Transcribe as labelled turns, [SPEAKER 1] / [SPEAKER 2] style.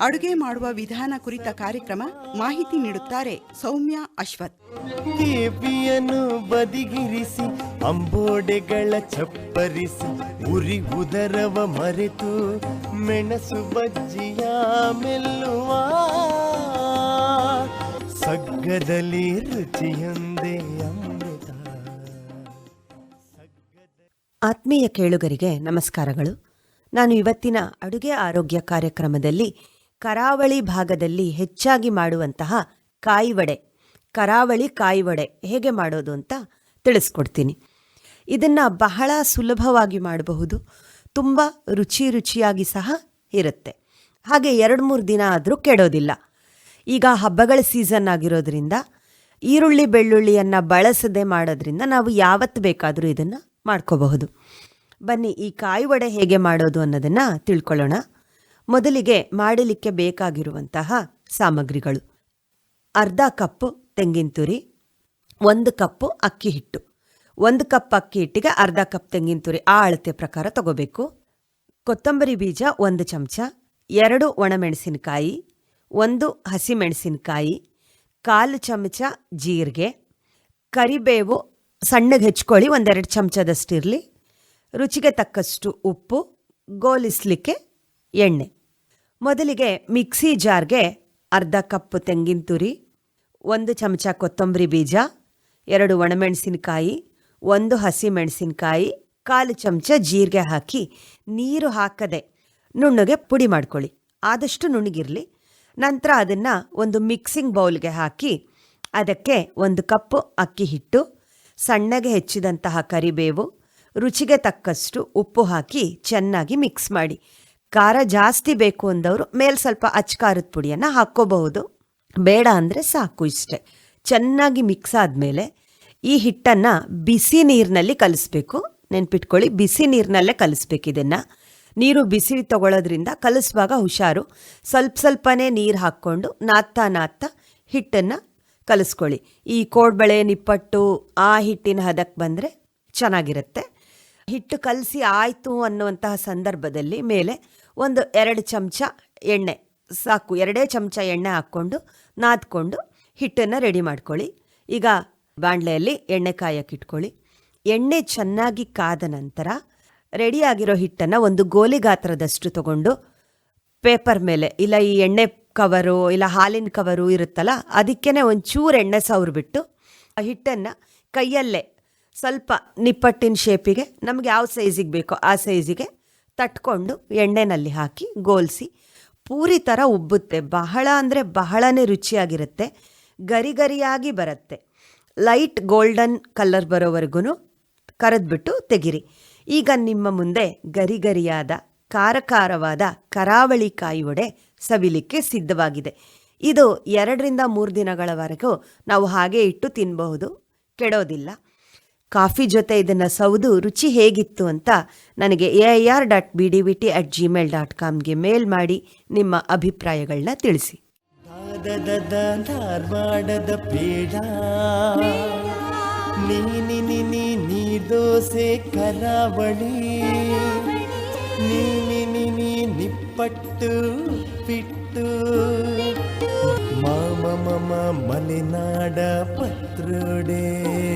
[SPEAKER 1] ಅಡುಗೆ ಮಾಡುವ ವಿಧಾನ ಕುರಿತ ಕಾರ್ಯಕ್ರಮ ಮಾಹಿತಿ ನೀಡುತ್ತಾರೆ ಸೌಮ್ಯ ಅಶ್ವಥ್.
[SPEAKER 2] ಕೇಪಿಯನ್ನು ಬದಿಗಿರಿಸಿ ಅಂಬೋಡೆಗಳ ಚಪ್ಪರಿಸಿ ಉರಿ ಉದರವ ಮರೆತು ಮೆಣಸು ಬಜ್ಜಿಯ ಮೆಲ್ಲುವ ಸಗ್ಗದಲ್ಲಿ ರುಚಿಯೊಂದೇ ಅಮೃತ.
[SPEAKER 3] ಆತ್ಮೀಯ ಕೇಳುಗರಿಗೆ ನಮಸ್ಕಾರಗಳು. ನಾನು ಇವತ್ತಿನ ಅಡುಗೆ ಆರೋಗ್ಯ ಕಾರ್ಯಕ್ರಮದಲ್ಲಿ ಕರಾವಳಿ ಭಾಗದಲ್ಲಿ ಹೆಚ್ಚಾಗಿ ಮಾಡುವಂತಹ ಕಾಯಿವಡೆ, ಕರಾವಳಿ ಕಾಯಿವಡೆ ಹೇಗೆ ಮಾಡೋದು ಅಂತ ತಿಳಿಸ್ಕೊಡ್ತೀನಿ. ಇದನ್ನು ಬಹಳ ಸುಲಭವಾಗಿ ಮಾಡಬಹುದು, ತುಂಬ ರುಚಿ ರುಚಿಯಾಗಿ ಸಹ ಇರುತ್ತೆ. ಹಾಗೆ ಎರಡು ಮೂರು ದಿನ ಆದರೂ ಕೆಡೋದಿಲ್ಲ. ಈಗ ಹಬ್ಬಗಳ ಸೀಸನ್ ಆಗಿರೋದ್ರಿಂದ ಈರುಳ್ಳಿ ಬೆಳ್ಳುಳ್ಳಿಯನ್ನು ಬಳಸದೆ ಮಾಡೋದ್ರಿಂದ ನಾವು ಯಾವತ್ತು ಬೇಕಾದರೂ ಇದನ್ನು ಮಾಡ್ಕೋಬಹುದು. ಬನ್ನಿ ಈ ಕಾಯಿ ವಡೆ ಹೇಗೆ ಮಾಡೋದು ಅನ್ನೋದನ್ನು ತಿಳ್ಕೊಳ್ಳೋಣ. ಮೊದಲಿಗೆ ಮಾಡಲಿಕ್ಕೆ ಬೇಕಾಗಿರುವಂತಹ ಸಾಮಗ್ರಿಗಳು. ಅರ್ಧ ಕಪ್ಪು ತೆಂಗಿನ ತುರಿ, ಒಂದು ಕಪ್ಪು ಅಕ್ಕಿ ಹಿಟ್ಟು. ಒಂದು ಕಪ್ ಅಕ್ಕಿ ಹಿಟ್ಟಿಗೆ ಅರ್ಧ ಕಪ್ ತೆಂಗಿನ ತುರಿ ಆ ಅಳತೆ ಪ್ರಕಾರ ತಗೋಬೇಕು. ಕೊತ್ತಂಬರಿ ಬೀಜ ಒಂದು ಚಮಚ, ಎರಡು ಒಣಮೆಣಸಿನಕಾಯಿ, ಒಂದು ಹಸಿಮೆಣಸಿನಕಾಯಿ, ಕಾಲು ಚಮಚ ಜೀರಿಗೆ, ಕರಿಬೇವು ಸಣ್ಣಗೆ ಹೆಚ್ಕೊಳ್ಳಿ, ಒಂದೆರಡು ಚಮಚದಷ್ಟಿರಲಿ. ರುಚಿಗೆ ತಕ್ಕಷ್ಟು ಉಪ್ಪು, ಗೋಲಿಸ್ಲಿಕ್ಕೆ ಎಣ್ಣೆ. ಮೊದಲಿಗೆ ಮಿಕ್ಸಿ ಜಾರ್ಗೆ ಅರ್ಧ ಕಪ್ ತೆಂಗಿನ ತುರಿ, ಒಂದು ಚಮಚ ಕೊತ್ತಂಬರಿ ಬೀಜ, ಎರಡು ಒಣಮೆಣಸಿನಕಾಯಿ, ಒಂದು ಹಸಿ ಮೆಣಸಿನಕಾಯಿ, ಕಾಲು ಚಮಚ ಜೀರಿಗೆ ಹಾಕಿ ನೀರು ಹಾಕದೆ ನುಣ್ಣಗೆ ಪುಡಿ ಮಾಡ್ಕೊಳ್ಳಿ. ಆದಷ್ಟು ನುಣ್ಣಗಿರಲಿ ನಂತರ ಅದನ್ನು ಒಂದು ಮಿಕ್ಸಿಂಗ್ ಬೌಲ್ಗೆ ಹಾಕಿ ಅದಕ್ಕೆ ಒಂದು ಕಪ್ಪು ಅಕ್ಕಿ ಹಿಟ್ಟು, ಸಣ್ಣಗೆ ಹೆಚ್ಚಿದಂತಹ ಕರಿಬೇವು, ರುಚಿಗೆ ತಕ್ಕಷ್ಟು ಉಪ್ಪು ಹಾಕಿ ಚೆನ್ನಾಗಿ ಮಿಕ್ಸ್ ಮಾಡಿ ಖಾರ ಜಾಸ್ತಿ ಬೇಕು ಅಂದವರು ಮೇಲೆ ಸ್ವಲ್ಪ ಅಚ್ಕಾರದ ಪುಡಿಯನ್ನು ಹಾಕ್ಕೋಬಹುದು. ಬೇಡ ಅಂದರೆ ಸಾಕು ಇಷ್ಟೆ. ಚೆನ್ನಾಗಿ ಮಿಕ್ಸ್ ಆದಮೇಲೆ ಈ ಹಿಟ್ಟನ್ನು ಬಿಸಿ ನೀರಿನಲ್ಲಿ ಕಲಿಸ್ಬೇಕು. ನೆನ್ಪಿಟ್ಕೊಳ್ಳಿ, ಬಿಸಿ ನೀರಿನಲ್ಲೇ ಕಲಿಸ್ಬೇಕು ಇದನ್ನು. ನೀರು ಬಿಸಿ ತಗೊಳ್ಳೋದ್ರಿಂದ ಕಲಿಸುವಾಗ ಹುಷಾರು. ಸ್ವಲ್ಪ ಸ್ವಲ್ಪನೇ ನೀರು ಹಾಕ್ಕೊಂಡು ನಾದ್ತಾ ನಾದ್ತಾ ಹಿಟ್ಟನ್ನು ಕಲಿಸ್ಕೊಳ್ಳಿ. ಈ ಕೋಡ್ಬಳೆ, ನಿಪ್ಪಟ್ಟು ಆ ಹಿಟ್ಟಿನ ಹದಕ್ಕೆ ಬಂದರೆ ಚೆನ್ನಾಗಿರುತ್ತೆ. ಹಿಟ್ಟು ಕಲಸಿ ಆಯಿತು ಅನ್ನುವಂತಹ ಸಂದರ್ಭದಲ್ಲಿ ಮೇಲೆ ಒಂದು ಎರಡು ಚಮಚ ಎಣ್ಣೆ, ಸಾಕು. ಎರಡೇ ಚಮಚ ಎಣ್ಣೆ ಹಾಕ್ಕೊಂಡು, ನಾದ್ಕೊಂಡು ಹಿಟ್ಟನ್ನು ರೆಡಿ ಮಾಡ್ಕೊಳ್ಳಿ. ಈಗ ಬಾಣಲೆಯಲ್ಲಿ ಎಣ್ಣೆ ಕಾಯಕ್ಕಿಟ್ಕೊಳ್ಳಿ ಎಣ್ಣೆ ಚೆನ್ನಾಗಿ ಕಾದ ನಂತರ ರೆಡಿಯಾಗಿರೋ ಹಿಟ್ಟನ್ನು ಒಂದು ಗೋಲಿ ಗಾತ್ರದಷ್ಟು ತಗೊಂಡು ಪೇಪರ್ ಮೇಲೆ, ಇಲ್ಲ ಈ ಎಣ್ಣೆ ಕವರು, ಇಲ್ಲ ಹಾಲಿನ ಕವರು ಇರುತ್ತಲ್ಲ ಅದಕ್ಕೇ ಒಂಚೂರು ಎಣ್ಣೆ ಸವ್ರಿಬಿಟ್ಟು ಆ ಹಿಟ್ಟನ್ನು ಕೈಯಲ್ಲೇ ಸ್ವಲ್ಪ ನಿಪ್ಪಟ್ಟಿನ ಶೇಪಿಗೆ ನಮಗೆ ಯಾವ ಸೈಜಿಗೆ ಬೇಕೋ ಆ ಸೈಜಿಗೆ ತಟ್ಕೊಂಡು ಎಣ್ಣೆನಲ್ಲಿ ಹಾಕಿ ಗೋಲಿಸಿ. ಪೂರಿ ಥರ ಉಬ್ಬುತ್ತೆ. ಬಹಳ ಅಂದರೆ ಬಹಳನೇ ರುಚಿಯಾಗಿರುತ್ತೆ. ಗರಿ ಗರಿಯಾಗಿ ಬರುತ್ತೆ. ಲೈಟ್ ಗೋಲ್ಡನ್ ಕಲರ್ ಬರೋವರೆಗೂ ಕರೆದ್ಬಿಟ್ಟು ತೆಗಿರಿ. ಈಗ ನಿಮ್ಮ ಮುಂದೆ ಗರಿ ಗರಿಯಾದ ಕರಾವಳಿ ಕಾಯಿ ವಡೆ ಸವಿಲಿಕ್ಕೆ ಸಿದ್ಧವಾಗಿದೆ. ಇದು ಎರಡರಿಂದ ಮೂರು ದಿನಗಳವರೆಗೂ ನಾವು ಹಾಗೆ ಇಟ್ಟು ತಿನ್ನಬಹುದು ಕೆಡೋದಿಲ್ಲ. ಕಾಫಿ ಜೊತೆ ಇದನ್ನು ಸೌದು ರುಚಿ ಹೇಗಿತ್ತು ಅಂತ ನನಗೆ A I R dot B D V T at Gmail dot ಕಾಮ್ಗೆ mail ಮಾಡಿ ನಿಮ್ಮ ಅಭಿಪ್ರಾಯಗಳನ್ನ ತಿಳಿಸಿ.
[SPEAKER 2] ಧಾರವಾಡದ ಪೇಡ ನೀ ದೋಸೆ ಕರಾವಳಿ. ನಿನಿ ನಿಪ್ಪಟ್ಟು ಪಿಟ್ಟು. ಮಾಮ ಮಮ ಮಲೆನಾಡ ಪತ್ರೊಡೆ.